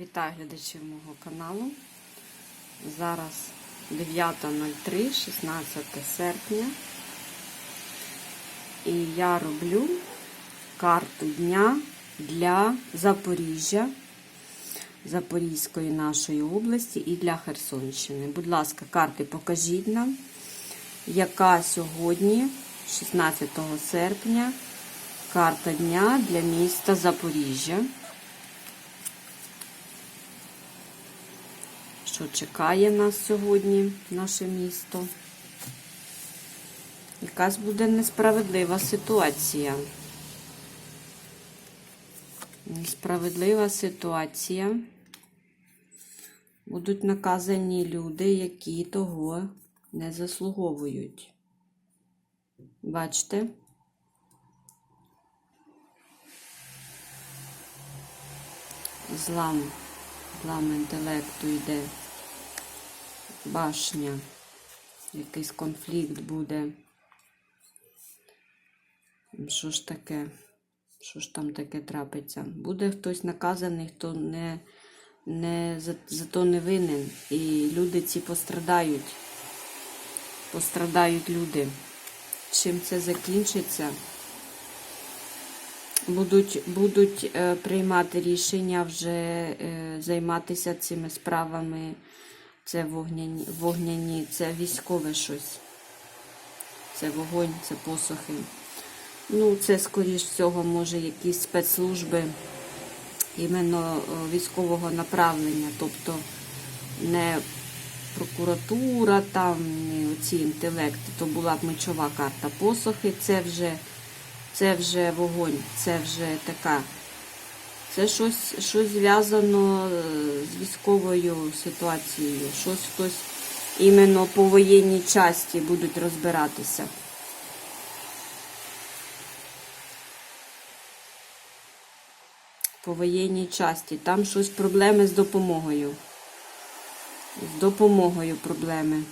Вітаю глядачів мого каналу. Зараз 9.03, 16 серпня. І я роблю карту дня для Запоріжжя, Запорізької нашої області і для Херсонщини. Будь ласка, карти покажіть нам, яка сьогодні, 16 серпня, карта дня для міста Запоріжжя. Що чекає нас сьогодні, наше місто. Якась буде несправедлива ситуація. Несправедлива ситуація. Будуть наказані люди, які того не заслуговують. Бачите? Злам, злам інтелекту йде башня, якийсь конфлікт буде. Що ж таке? Що ж там таке трапиться? Буде хтось наказаний, хто не, не за, за то не винен. І люди ці пострадають. Пострадають люди. Чим це закінчиться? Будуть будуть е, приймати рішення вже е, займатися цими справами. Це вогняні, вогняні, це військове щось. Це вогонь, це посохи. Ну, це, скоріш всього, може, якісь спецслужби іменно військового направлення, тобто не прокуратура, там, не оці інтелекти, то була б мечова карта посохи, це вже, це вже вогонь, це вже така. Це щось щось зв'язано з військовою ситуацією. Щось хтось іменно по воєнній часті будуть розбиратися. По воєнній часті. Там щось проблеми з допомогою. З допомогою проблеми.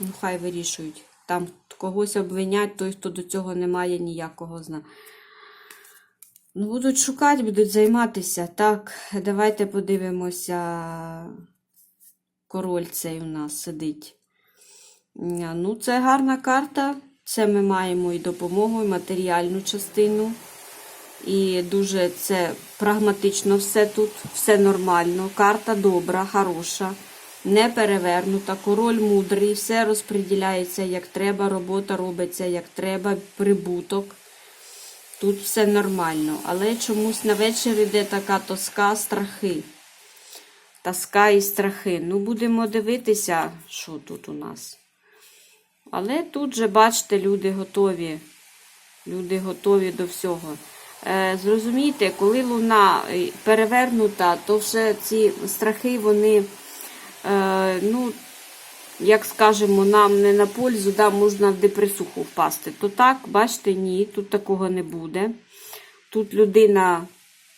Ну, хай вирішують. Там когось обвинять, той, хто до цього не має ніякого зна. Ну, будуть шукати, будуть займатися. Так, давайте подивимося. Король цей у нас сидить. Ну, це гарна карта. Це ми маємо і допомогу, і матеріальну частину. І дуже це прагматично все тут, все нормально. Карта добра, хороша, не перевернута. Король мудрий, все розподіляється як треба, робота робиться як треба, прибуток. Тут все нормально, але чомусь на вечір йде така тоска, страхи. Тоска і страхи. Ну, будемо дивитися, що тут у нас. Але тут же, бачите, люди готові. Люди готові до всього. Е, Зрозумійте, коли луна перевернута, то вже ці страхи, вони, е, ну, як скажемо, нам не на пользу, да, можна в депресуху впасти. То так, бачите, ні, тут такого не буде. Тут людина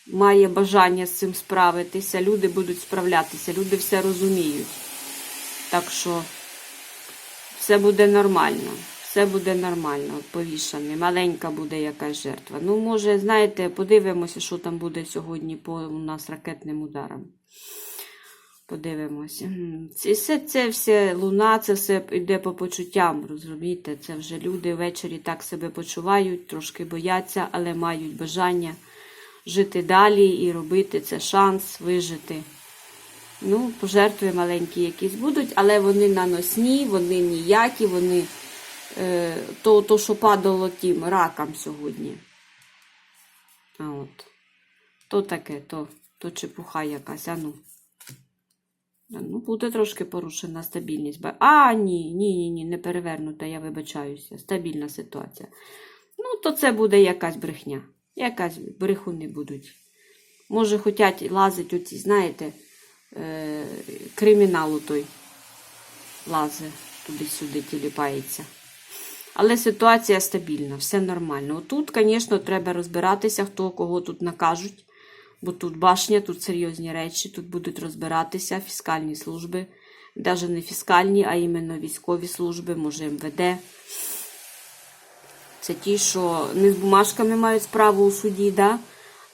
має бажання з цим справитися, люди будуть справлятися, люди все розуміють. Так що все буде нормально. Все буде нормально, повішане. Маленька буде якась жертва. Ну, може, знаєте, подивимося, що там буде сьогодні по у нас ракетним ударам. Подивимося. Це все, це все луна, це все йде по почуттям, розумієте? Це вже люди ввечері так себе почувають, трошки бояться, але мають бажання жити далі і робити це шанс вижити. Ну, пожертви маленькі якісь будуть, але вони наносні, вони ніякі, вони е, то, то, що падало тим ракам сьогодні. А от. То таке, то, то чепуха якась, а ну. Ну, буде трошки порушена стабільність. А, ні, ні, ні, ні, не перевернута, я вибачаюся. Стабільна ситуація. Ну, то це буде якась брехня. Якась брехуни будуть. Може, хочуть лазить оці, знаєте, е- криміналу той лазе, туди-сюди тіліпається. Але ситуація стабільна, все нормально. Отут, звісно, треба розбиратися, хто кого тут накажуть. Бо тут башня, тут серйозні речі, тут будуть розбиратися фіскальні служби, навіть не фіскальні, а іменно військові служби, може МВД. Це ті, що не з бумажками мають справу у суді, да?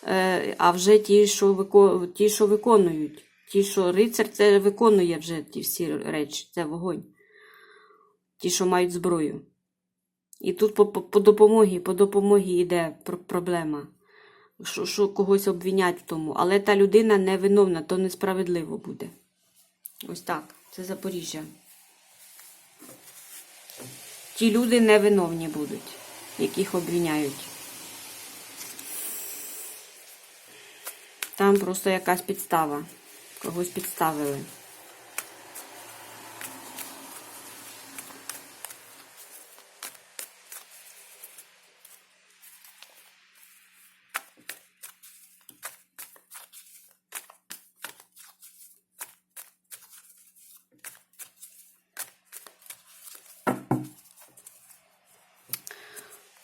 е, а вже ті, що ті, що виконують Ті, що рицар, це виконує вже ті всі речі, це вогонь. Ті, що мають зброю. І тут по, по, по допомогі, по допомогі йде проблема. Що, що когось обвинять в тому. Але та людина невиновна, то несправедливо буде. Ось так. Це Запоріжжя. Ті люди невиновні будуть, яких обвиняють. Там просто якась підстава. Когось підставили.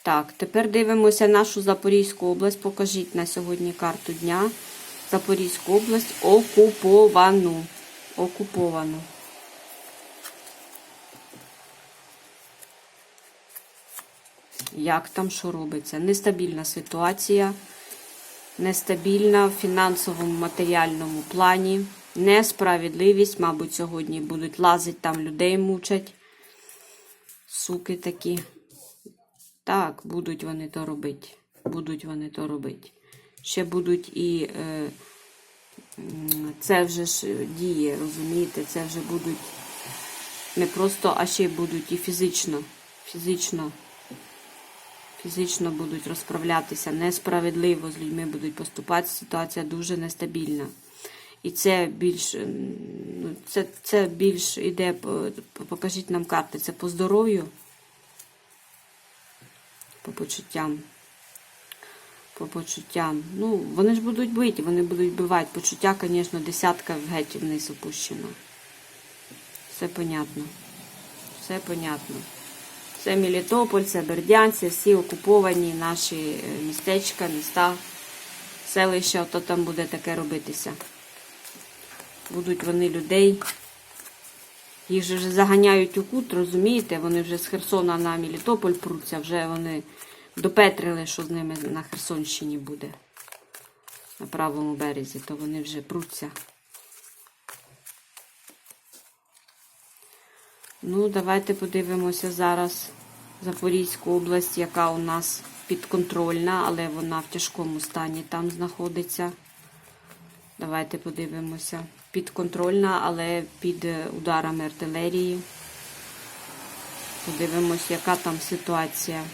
Так, тепер дивимося нашу Запорізьку область. Покажіть на сьогодні карту дня. Запорізьку область окуповану. Окуповану. Як там що робиться? Нестабільна ситуація, нестабільна в фінансовому матеріальному плані, несправедливість, мабуть, сьогодні будуть лазити там людей мучать. Суки такі. Так, будуть вони то робити. Будуть вони то робити. Ще будуть і е, це вже ж діє, розумієте? Це вже будуть не просто, а ще й будуть і фізично. Фізично. Фізично будуть розправлятися несправедливо з людьми будуть поступати. Ситуація дуже нестабільна. І це більш, ну, це, це більш іде, покажіть нам карти, це по здоров'ю по почуттям. По почуттям. Ну, вони ж будуть биті, вони будуть бивати. Почуття, звісно, десятка геть вниз опущено. Все понятно. Все понятно. Це Мелітополь, це Бердянці, всі окуповані наші е, містечка, міста, селища, ото там буде таке робитися. Будуть вони людей. Їх же вже заганяють у кут, розумієте? Вони вже з Херсона на Мелітополь пруться, вже вони допетрили, що з ними на Херсонщині буде. На правому березі, то вони вже пруться. Ну, давайте подивимося зараз Запорізьку область, яка у нас підконтрольна, але вона в тяжкому стані там знаходиться. Давайте подивимося. Підконтрольна, але під е, ударами артилерії. Подивимось, яка там ситуація.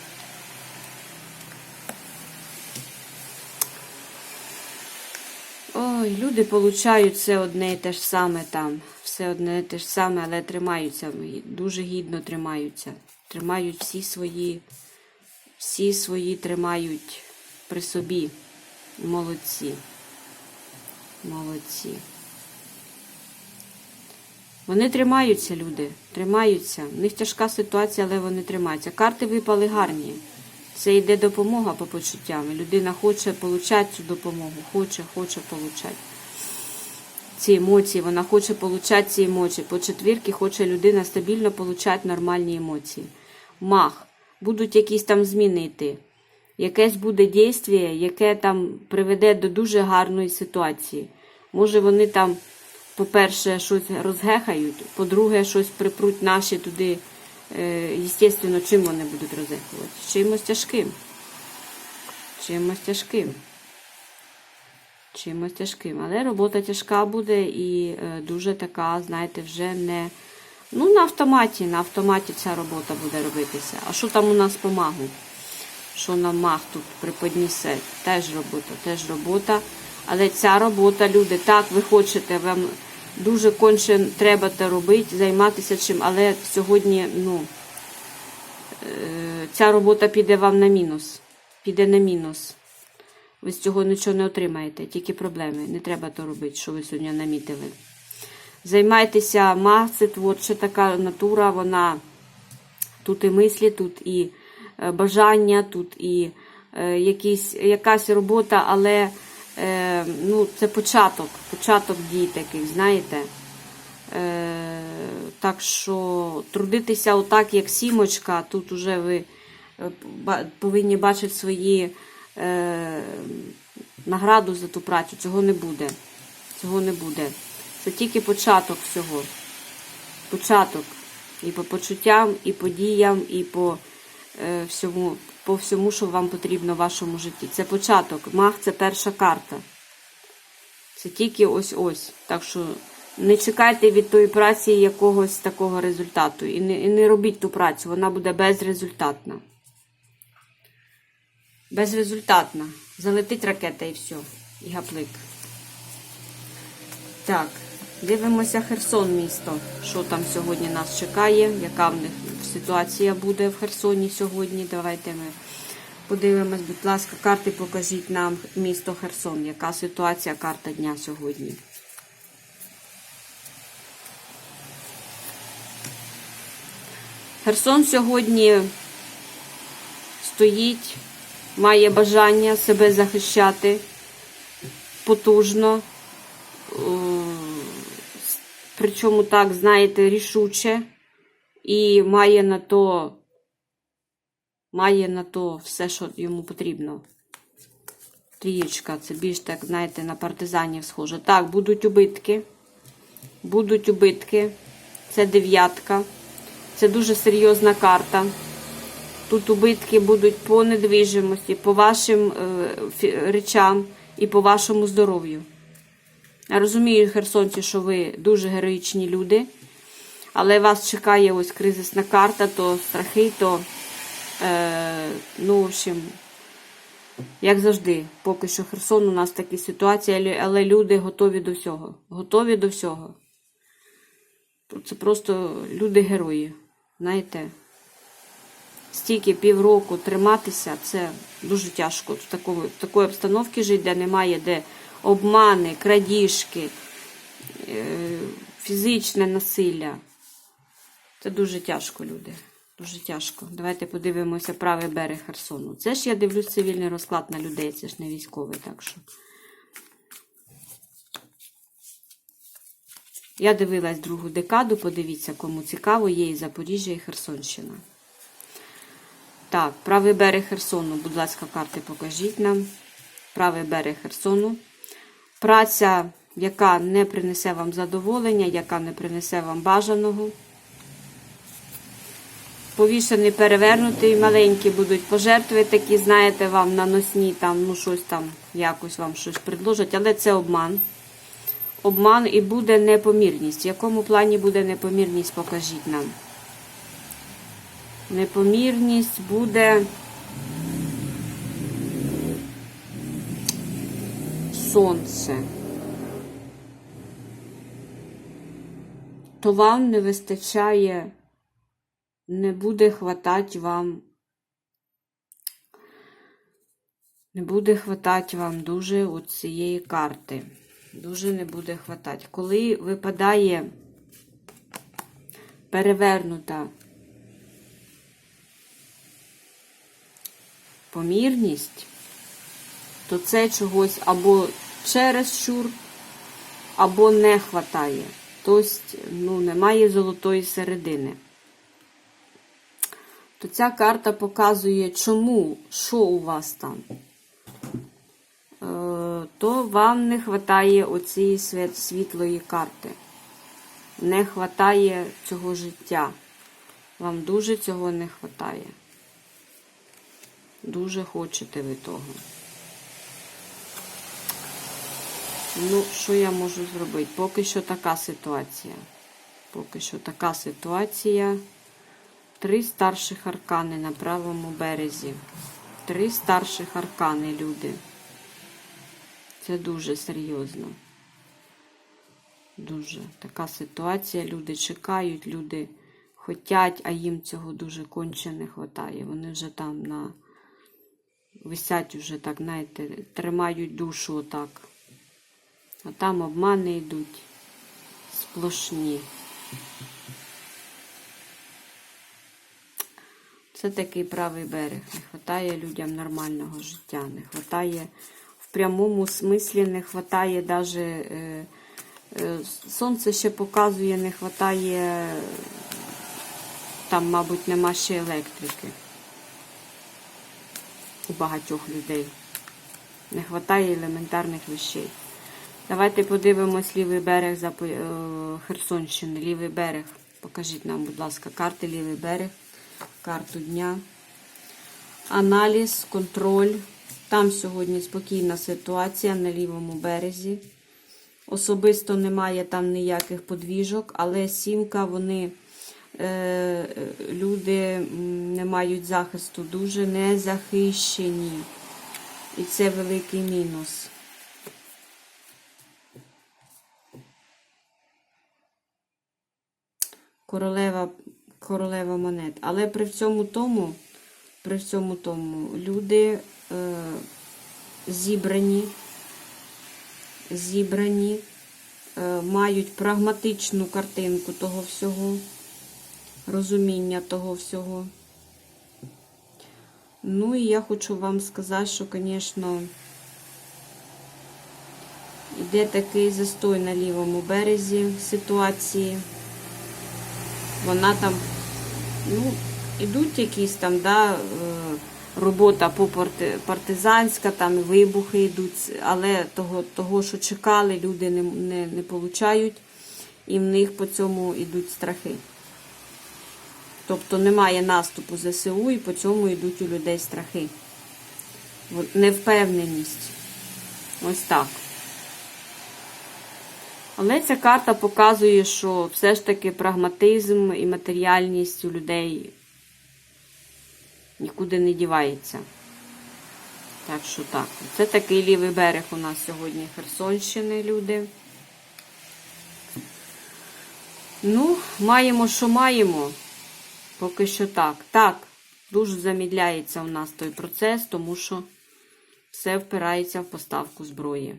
Ой, люди получають все одне і те ж саме там. Все одне і те ж саме, але тримаються. Дуже гідно тримаються. Тримають всі свої, всі свої тримають при собі. Молодці. Молодці. Вони тримаються, люди. Тримаються. В них тяжка ситуація, але вони тримаються. Карти випали гарні. Це йде допомога по почуттям. Людина хоче отримати цю допомогу. Хоче, хоче отримати. Ці емоції, вона хоче отримати ці емоції. По четвірки хоче людина стабільно отримати нормальні емоції. Мах. Будуть якісь там зміни йти. Якесь буде дійство, яке там приведе до дуже гарної ситуації. Може, вони там, по-перше, щось розгехають, по-друге, щось припруть наші туди. Е, Естественно, чим вони будуть розгехувати? Чимось тяжким. Чимось тяжким. Чимось тяжким. Але робота тяжка буде і е, дуже така, знаєте, вже не. Ну, на автоматі, на автоматі ця робота буде робитися. А що там у нас по магу? Що нам маг тут приподнісе? Теж робота, теж робота. Але ця робота, люди, так, ви хочете, вам дуже конче треба це робити, займатися чим, але сьогодні, ну, е, ця робота піде вам на мінус. Піде на мінус. Ви з цього нічого не отримаєте, тільки проблеми. Не треба то робити, що ви сьогодні намітили. Займайтеся маг, це творча така натура, вона тут і мислі, тут і е, бажання, тут і е, якісь, якась робота, але е, ну, це початок, початок дій таких, знаєте. Е, так що трудитися отак, як сімочка, тут уже ви е, повинні бачити свої е, награду за ту працю. Цього не буде. Цього не буде. Це тільки початок всього. Початок. І по почуттям, і по діям, і по всьому, по всьому, що вам потрібно в вашому житті. Це початок. Маг це перша карта. Це тільки ось-ось. Так що не чекайте від тої праці якогось такого результату. І не, і не робіть ту працю, вона буде безрезультатна. Безрезультатна. Залетить ракета і все. І гаплик. Так, дивимося Херсон місто. Що там сьогодні нас чекає, яка в них ситуація буде в Херсоні сьогодні. Давайте ми подивимось, будь ласка, карти покажіть нам місто Херсон. Яка ситуація, карта дня сьогодні? Херсон сьогодні стоїть, має бажання себе захищати потужно. Причому так, знаєте, рішуче і має на то, має на то все, що йому потрібно. Трієчка, це більш так, знаєте, на партизанів схоже. Так, будуть убитки. Будуть убитки. Це дев'ятка. Це дуже серйозна карта. Тут убитки будуть по недвіжимості, по вашим е, речам і по вашому здоров'ю. Розумію, херсонці, що ви дуже героїчні люди, але вас чекає ось кризисна карта, то страхи, то, е, ну, в общем, як завжди, поки що Херсон у нас такі ситуації, але- люди готові до всього. Готові до всього. Це просто люди-герої. Знаєте, стільки півроку триматися, це дуже тяжко. В такої, в такої обстановки жити, де немає, де обмани, крадіжки, е, фізичне насилля. Це дуже тяжко, люди. Дуже тяжко. Давайте подивимося правий берег Херсону. Це ж я дивлюсь цивільний розклад на людей, це ж не військовий, так що. Я дивилась другу декаду, подивіться, кому цікаво, є і Запоріжжя, і Херсонщина. Так, правий берег Херсону, будь ласка, карти покажіть нам. Правий берег Херсону. Праця, яка не принесе вам задоволення, яка не принесе вам бажаного. Повішений, перевернутий, маленькі будуть пожертви такі, знаєте, вам наносні, там, ну щось там, якось вам щось предложать, але це обман. Обман і буде непомірність. В якому плані буде непомірність, покажіть нам. Непомірність буде сонце. То вам не вистачає, не буде хватати вам, не буде хватати вам дуже от цієї карти. Дуже не буде хватати. Коли випадає перевернута помірність, то це чогось або через щур, або не хватає. Тобто, ну, немає золотої середини. То ця карта показує, чому, що у вас там. Е, То вам не вистачає оцієї світ- світлої карти. Не вистачає цього життя. Вам дуже цього не вистачає. Дуже хочете ви того. Ну, що я можу зробити? Поки що така ситуація. Поки що така ситуація. Три старших аркани на правому березі. Три старших аркани, люди. Це дуже серйозно. Дуже така ситуація. Люди чекають, люди хотять, а їм цього дуже конче не вистачає. Вони вже там на висять уже так, знаєте, тримають душу отак. А там обмани йдуть сплошні. Це такий правий берег. Не вистачає людям нормального життя. Не вистачає в прямому смислі, не вистачає навіть. Е, е, сонце ще показує, не вистачає. Там, мабуть, нема ще електрики у багатьох людей. Не вистачає елементарних вещей. Давайте подивимось лівий берег Запо- е, Херсонщини. Лівий берег. Покажіть нам, будь ласка, карти лівий берег, карту дня. Аналіз, контроль. Там сьогодні спокійна ситуація на лівому березі. Особисто немає там ніяких подвіжок, але сімка, вони е, люди не мають захисту, дуже не захищені. І це великий мінус. Королева, королева монет. Але при всьому тому, при всьому тому, люди е, зібрані, зібрані, е, мають прагматичну картинку того всього, розуміння того всього. Ну і я хочу вам сказати, що, звісно, йде такий застой на лівому березі ситуації. Вона там, ну, ідуть якісь там, да, е, робота по партизанська, там вибухи йдуть, але того, того що чекали, люди не, не, не получають, і в них по цьому йдуть страхи. Тобто немає наступу ЗСУ і по цьому йдуть у людей страхи. Невпевненість. Ось так. Але ця карта показує, що все ж таки прагматизм і матеріальність у людей нікуди не дівається. Так що так. Це такий лівий берег у нас сьогодні Херсонщини, люди. Ну, маємо, що маємо. Поки що так. Так, дуже замідляється у нас той процес, тому що все впирається в поставку зброї.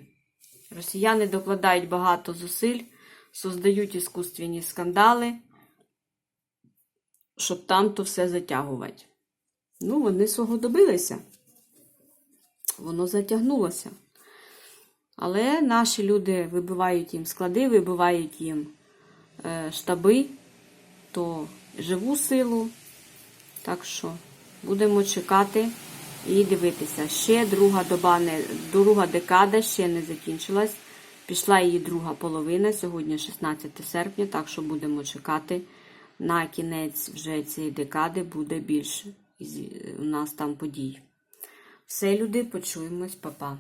Росіяни докладають багато зусиль, создають іскусственні скандали, щоб там то все затягувати. Ну, вони свого добилися. Воно затягнулося. Але наші люди вибивають їм склади, вибивають їм е, штаби, то живу силу. Так що будемо чекати і дивитися. Ще друга доба, не, друга декада ще не закінчилась. Пішла її друга половина, сьогодні 16 серпня, так що будемо чекати. На кінець вже цієї декади буде більше у нас там подій. Все, люди, почуємось, па-па.